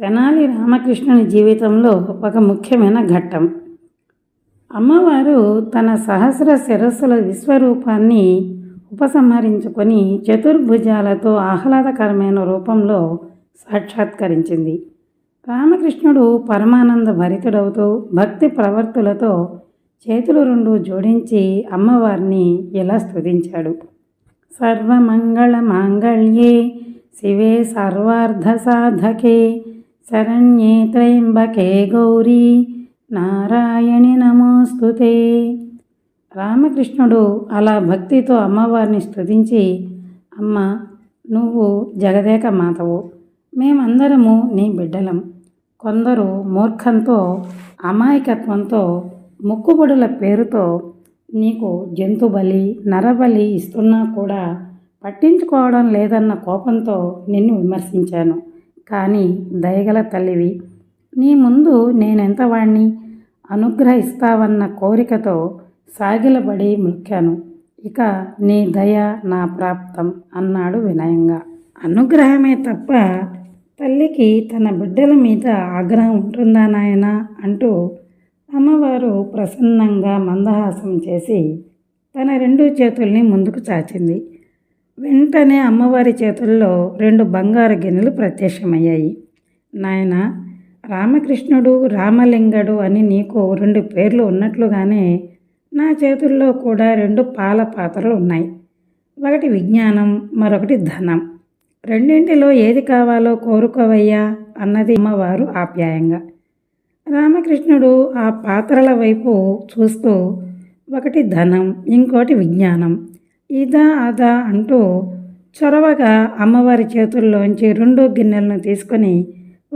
తెనాలి రామకృష్ణుని జీవితంలో ఒక ముఖ్యమైన ఘట్టం. అమ్మవారు తన సహస్ర శిరస్సుల విశ్వరూపాన్ని ఉపసంహరించుకొని చతుర్భుజాలతో ఆహ్లాదకరమైన రూపంలో సాక్షాత్కరించింది. రామకృష్ణుడు పరమానంద భరితుడవుతూ భక్తి ప్రవర్తులతో చేతులు రెండు జోడించి అమ్మవారిని ఇలా స్తుతించాడు. సర్వమంగళ మాంగళ్యే శివే సర్వార్ధ సాధకే శరణ్యే త్రయంబకే గౌరీ నారాయణి నమోస్తుతే రామకృష్ణుడు అలా భక్తితో అమ్మవారిని స్తుతించి అమ్మ నువ్వు జగదేక మాతవు మేమందరము నీ బిడ్డలం. కొందరు మూర్ఖంతో అమాయకత్వంతో ముక్కుబడుల పేరుతో నీకు జంతు బలి నరబలి ఇస్తున్నా కూడా పట్టించుకోవడం లేదన్న కోపంతో నిన్ను విమర్శించాను. కానీ దయగల తల్లివి నీ ముందు నేనెంత వాణ్ణి అనుగ్రహిస్తావన్న కోరికతో సాగిలబడి మృక్కాను ఇక నీ దయ నా ప్రాప్తం అన్నాడు వినయంగా. అనుగ్రహమే తప్ప తల్లికి తన బిడ్డల మీద ఆగ్రహం ఉంటుందా నాయనా? అంటూ అమ్మవారు ప్రసన్నంగా మందహాసం చేసి తన రెండు చేతుల్ని ముందుకు చాచింది. వెంటనే అమ్మవారి చేతుల్లో రెండు బంగారు గిన్నెలు ప్రత్యక్షమయ్యాయి. నాయన రామకృష్ణుడు రామలింగడు అని నీకు రెండు పేర్లు ఉన్నట్లుగానే నా చేతుల్లో కూడా రెండు పాల పాత్రలు ఉన్నాయి. ఒకటి విజ్ఞానం మరొకటి ధనం. రెండింటిలో ఏది కావాలో కోరుకోవయ్యా అన్నది అమ్మవారు ఆప్యాయంగా. రామకృష్ణుడు ఆ పాత్రల వైపు చూస్తూ ఒకటి ధనం ఇంకోటి విజ్ఞానం ఇదా అదా అంటూ చొరవగా అమ్మవారి చేతుల్లోంచి రెండు గిన్నెలను తీసుకొని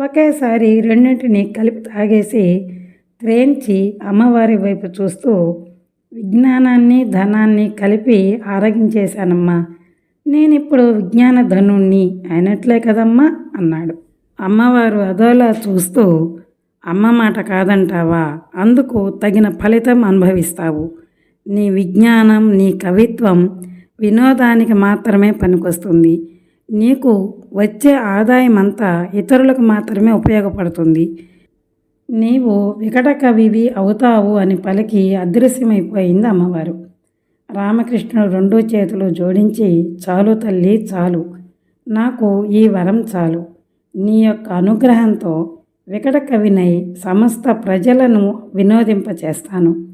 ఒకేసారి రెండింటిని కలిపి తాగేసి త్రేంచి అమ్మవారి వైపు చూస్తూ విజ్ఞానాన్ని ధనాన్ని కలిపి ఆరగించేశానమ్మా. నేనిప్పుడు విజ్ఞాన ధనుణ్ణి అయినట్లే కదమ్మా అన్నాడు. అమ్మవారు అదోలా చూస్తూ అమ్మ మాట కాదంటావా? అందుకు తగిన ఫలితం అనుభవిస్తావు. నీ విజ్ఞానం నీ కవిత్వం వినోదానికి మాత్రమే పనికొస్తుంది. నీకు వచ్చే ఆదాయం అంతా ఇతరులకు మాత్రమే ఉపయోగపడుతుంది. నీవు వికట కవివి అవుతావు అని పలికి అదృశ్యమైపోయింది అమ్మవారు. రామకృష్ణుడు రెండు చేతులు జోడించి చాలు తల్లి చాలు. నాకు ఈ వరం చాలు. నీ యొక్క అనుగ్రహంతో వికట కవినై సమస్త ప్రజలను వినోదింపచేస్తాను.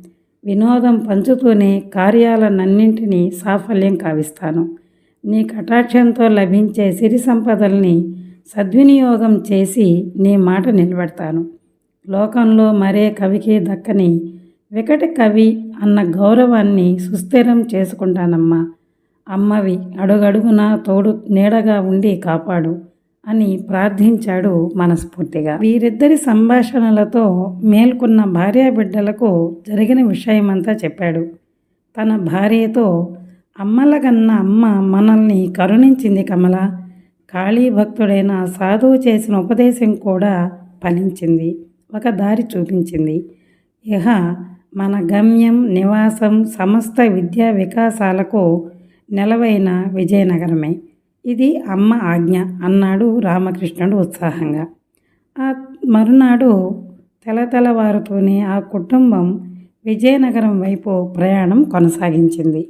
వినోదం పంచుతూనే కార్యాలన్నింటినీ సాఫల్యం కావిస్తాను. నీ కటాక్షంతో లభించే సిరి సంపదల్ని సద్వినియోగం చేసి నీ మాట నిలబెడతాను. లోకంలో మరే కవికి దక్కని వికట కవి అన్న గౌరవాన్ని సుస్థిరం చేసుకుంటానమ్మా. అమ్మవి అడుగడుగునా తోడు నీడగా ఉండి కాపాడు. అని ప్రార్థించాడు మనస్ఫూర్తిగా. వీరిద్దరి సంభాషణలతో మేల్కొన్న భార్యాబిడ్డలకు జరిగిన విషయమంతా చెప్పాడు. తన భార్యతో అమ్మలగన్న అమ్మ మనల్ని కరుణించింది కమల. కాళీ భక్తుడైన సాధువు చేసిన ఉపదేశం కూడా ఫలించింది. ఒక దారి చూపించింది. ఇహ మన గమ్యం నివాసం సమస్త విద్యా వికాసాలకు నెలవైన విజయనగరమే. ఇది అమ్మ ఆజ్ఞ అన్నాడు రామకృష్ణుడు ఉత్సాహంగా. ఆ మరునాడు తెలతెలవారుతూనే ఆ కుటుంబం విజయనగరం వైపు ప్రయాణం కొనసాగించింది.